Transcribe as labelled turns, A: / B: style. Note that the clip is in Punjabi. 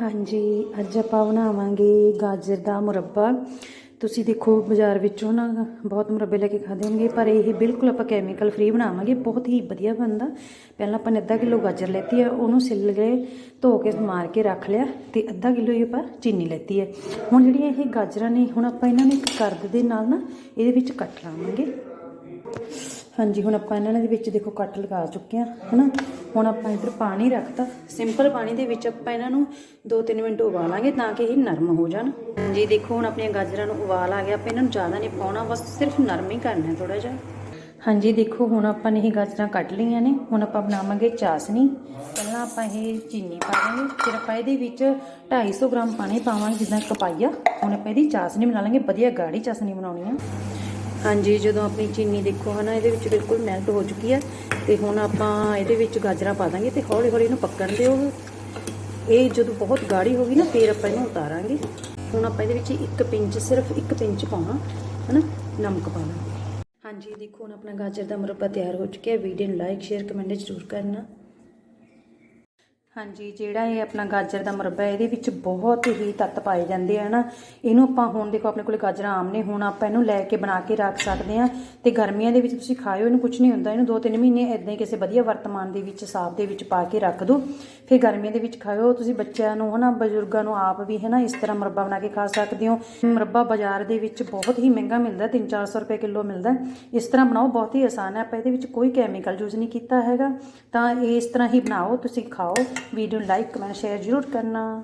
A: ਹਾਂਜੀ, ਅੱਜ ਆਪਾਂ ਬਣਾਵਾਂਗੇ ਗਾਜਰ ਦਾ ਮੁਰੱਬਾ। ਤੁਸੀਂ ਦੇਖੋ, ਬਾਜ਼ਾਰ ਵਿੱਚੋਂ ਨਾ ਬਹੁਤ ਮੁਰੱਬੇ ਲੈ ਕੇ ਖਾਦੇ ਹੋਣਗੇ, ਪਰ ਇਹ ਬਿਲਕੁਲ ਆਪਾਂ ਕੈਮੀਕਲ ਫ੍ਰੀ ਬਣਾਵਾਂਗੇ, ਬਹੁਤ ਹੀ ਵਧੀਆ ਬਣਦਾ। ਪਹਿਲਾਂ ਆਪਾਂ ਨੇ ਅੱਧਾ ਕਿਲੋ ਗਾਜਰ ਲੈਤੀ ਹੈ, ਉਹਨੂੰ ਸਿੱਲ ਕੇ ਧੋ ਕੇ ਮਾਰ ਕੇ ਰੱਖ ਲਿਆ ਤੇ ਅੱਧਾ ਕਿਲੋ ਇਹ ਆਪਾਂ ਚੀਨੀ ਲੈਤੀ ਹੈ। ਹੁਣ ਜਿਹੜੀਆਂ ਇਹ ਗਾਜਰਾਂ ਨੇ, ਹੁਣ ਆਪਾਂ ਇਹਨਾਂ ਨੂੰ ਇੱਕ ਕਰਦ ਦੇ ਨਾਲ ਨਾ ਇਹਦੇ ਵਿੱਚ ਕੱਟ ਲਾਵਾਂਗੇ। ਹਾਂਜੀ, ਹੁਣ ਆਪਾਂ ਇਹਨਾਂ ਦੇ ਵਿੱਚ ਦੇਖੋ ਕੱਟ ਲਗਾ ਚੁੱਕੇ ਆ ਹਨਾ? ਹੁਣ ਆਪਾਂ ਇੱਧਰ ਪਾਣੀ ਰੱਖਤਾ। ਸਿੰਪਲ ਪਾਣੀ ਦੇ ਵਿੱਚ ਆਪਾਂ ਇਹਨਾਂ ਨੂੰ 2-3 ਮਿੰਟ ਉਬਾਲਾਂਗੇ ਤਾਂ ਕਿ ਇਹ ਨਰਮ ਹੋ ਜਾਣ। ਜੀ ਦੇਖੋ, ਹੁਣ ਆਪਣੀਆਂ ਗਾਜਰਾਂ ਨੂੰ ਉਬਾਲ ਆ ਗਿਆ। ਆਪਾਂ ਇਹਨਾਂ ਨੂੰ ਜ਼ਿਆਦਾ ਨਹੀਂ ਪਾਉਣਾ, ਬਸ ਸਿਰਫ ਨਰਮ ਹੀ ਕਰਨਾ ਥੋੜਾ ਜਿਹਾ। ਹਾਂਜੀ, ਦੇਖੋ, ਹੁਣ ਆਪਾਂ ਨੇ ਇਹ ਗਾਜਰਾਂ ਕੱਟ ਲਈਆਂ ਨੇ। ਹੁਣ ਆਪਾਂ ਬਣਾਵਾਂਗੇ ਚਾਸਨੀ। ਪਹਿਲਾਂ ਆਪਾਂ ਇਹ ਚੀਨੀ ਪਾ ਦਾਂਗੇ ਫਿਰ ਆਪਾਂ ਇਹਦੇ ਵਿੱਚ 250 ਗ੍ਰਾਮ ਪਾਣੀ ਪਾਵਾਂਗੇ, ਜਿੱਦਾਂ ਕਪਾਈਆ। ਹੁਣ ਆਪਾਂ ਇਹਦੀ ਚਾਸਨੀ ਬਣਾ ਲਾਂਗੇ। ਵਧੀਆ ਗਾੜੀ ਚਾਸਨੀ ਬਣਾਉਣੀ ਆ। ਹਾਂਜੀ, ਜਦੋਂ ਆਪਣੀ ਚੀਨੀ ਦੇਖੋ ਹਨਾ, ਇਹਦੇ ਵਿੱਚ ਬਿਲਕੁਲ ਮੈਲਟ ਹੋ ਚੁੱਕੀ ਹੈ ਤੇ ਹੁਣ ਆਪਾਂ ਇਹਦੇ ਵਿੱਚ ਗਾਜਰਾਂ ਪਾ ਦਾਂਗੇ ਤੇ ਹੌਲੀ ਹੌਲੀ ਇਹਨੂੰ ਪੱਕਣ ਦਿਓ। ਇਹ ਜਦੋਂ ਬਹੁਤ ਗਾੜੀ ਹੋ ਗਈ ਨਾ, ਫੇਰ ਆਪਾਂ ਇਹਨੂੰ ਉਤਾਰਾਂਗੇ। ਹੁਣ ਆਪਾਂ ਇਹਦੇ ਵਿੱਚ ਇੱਕ ਪਿੰਚ, ਸਿਰਫ ਇੱਕ ਪਿੰਚ ਪਾਉਣਾ, ਹਨਾ, ਨਮਕ ਪਾ ਹਾਂਜੀ, ਦੇਖੋ ਹੁਣ ਆਪਣਾ ਗਾਜਰ ਦਾ ਮੁਰੱਬਾ ਤਿਆਰ ਹੋ ਚੁੱਕਿਆ। ਵੀਡੀਓ ਨੂੰ ਲਾਈਕ ਸ਼ੇਅਰ ਕਮੈਂਟ ਜ਼ਰੂਰ ਕਰਨਾ। ਹਾਂਜੀ, ਜਿਹੜਾ ਇਹ ਆਪਣਾ ਗਾਜਰ ਦਾ ਮੁਰੱਬਾ ਇਹਦੇ ਵਿੱਚ ਬਹੁਤ ਹੀ ਤੱਤ ਪਾਏ ਜਾਂਦੇ ਆ ਨਾ ਇਹਨੂੰ ਆਪਾਂ ਹੁਣ ਦੇਖੋ, ਆਪਣੇ ਕੋਲੇ ਗਾਜਰਾਂ ਆਮ ਨੇ, ਹੁਣ ਆਪਾਂ ਇਹਨੂੰ ਲੈ ਕੇ ਬਣਾ ਕੇ ਰੱਖ ਸਕਦੇ ਆ। ਤੇ ਗਰਮੀਆਂ ਦੇ ਵਿੱਚ ਤੁਸੀਂ ਖਾਇਓ, ਇਹਨੂੰ ਕੁਝ ਨਹੀਂ ਹੁੰਦਾ, ਇਹਨੂੰ 2-3 ਮਹੀਨੇ ਇਦਾਂ ਹੀ ਕਿਸੇ ਵਧੀਆ ਵਰਤਮਾਨ ਦੇ ਵਿੱਚ ਸਾਫ਼ ਦੇ ਵਿੱਚ ਪਾ ਕੇ ਰੱਖ ਦਿਓ ਫਿਰ ਗਰਮੀਆਂ ਦੇ ਵਿੱਚ ਖਾਇਓ, ਤੁਸੀਂ ਬੱਚਿਆਂ ਨੂੰ, ਹਨਾ, ਬਜ਼ੁਰਗਾਂ ਨੂੰ ਆਪ ਵੀ, ਹਨਾ, ਇਸ ਤਰ੍ਹਾਂ ਮੁਰੱਬਾ ਬਣਾ ਕੇ ਖਾ ਸਕਦੇ ਹੋ। ਮੁਰੱਬਾ ਬਾਜ਼ਾਰ ਦੇ ਵਿੱਚ ਬਹੁਤ ਹੀ ਮਹਿੰਗਾ ਮਿਲਦਾ 3-400 ਰੁਪਏ ਕਿਲੋ ਮਿਲਦਾ। ਇਸ ਤਰ੍ਹਾਂ ਬਣਾਓ, ਬਹੁਤ ਹੀ ਆਸਾਨ ਹੈ। ਆਪਾਂ ਇਹਦੇ ਵਿੱਚ ਕੋਈ ਕੈਮੀਕਲ ਯੂਜ਼ ਨਹੀਂ ਕੀਤਾ ਹੈਗਾ। ਤਾਂ ਇਸ ਤਰ੍ਹਾਂ ਹੀ ਬਣਾਓ, ਤੁਸੀਂ ਖਾਓ। ਵੀਡੀਓ ਨੂੰ ਲਾਈਕ ਕਮੈਂਟ ਸ਼ੇਅਰ ਜ਼ਰੂਰ ਕਰਨਾ।